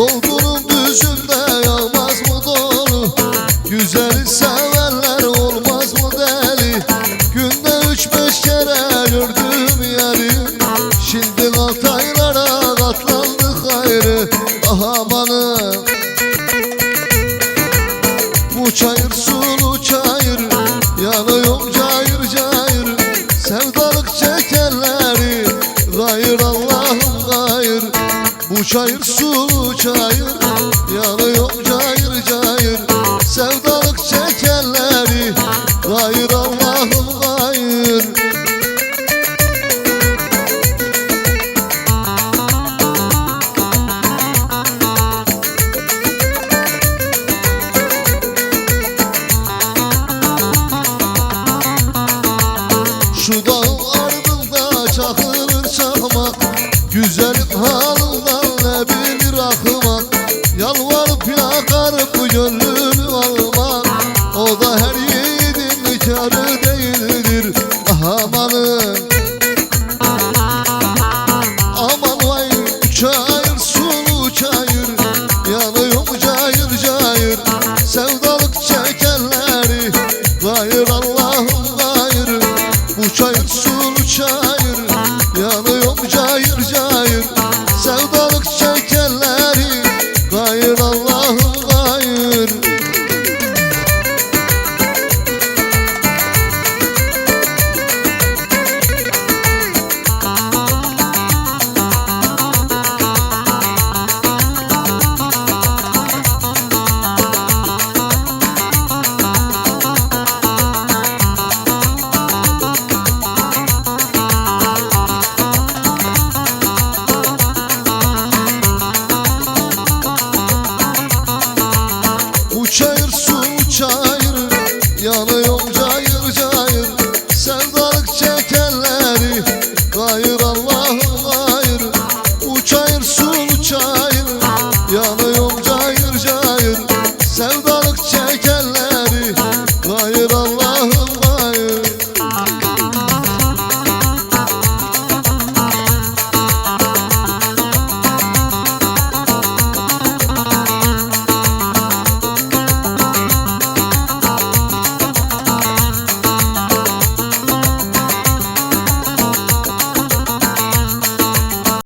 Dolgunun düzünde yağmaz mı dolu Güzeli sevenler olmaz mı deli? Günde üç beş kere gördüm yeri. Şimdi altaylara katlandık ayrı. Ah amanım. Bu çayır sulu çayır. Yanıyorum cayır cayır. Sevdalık çekenleri Gayır Allah'ım gayır Bu çayır sulu çayır Yanıyorum cayır cayır. Sevdalık çekenleri Gayır Allah'ım Yalvarıp yakarıp gönlünü almak O da her yiğidin karı değildir. Ah amanın. Aman vay çayır sulu çayır. Yanıyorum cayır cayır. Sevdalık çekenleri Gayır Allah'ım gayır. Bu çayır sulu çayır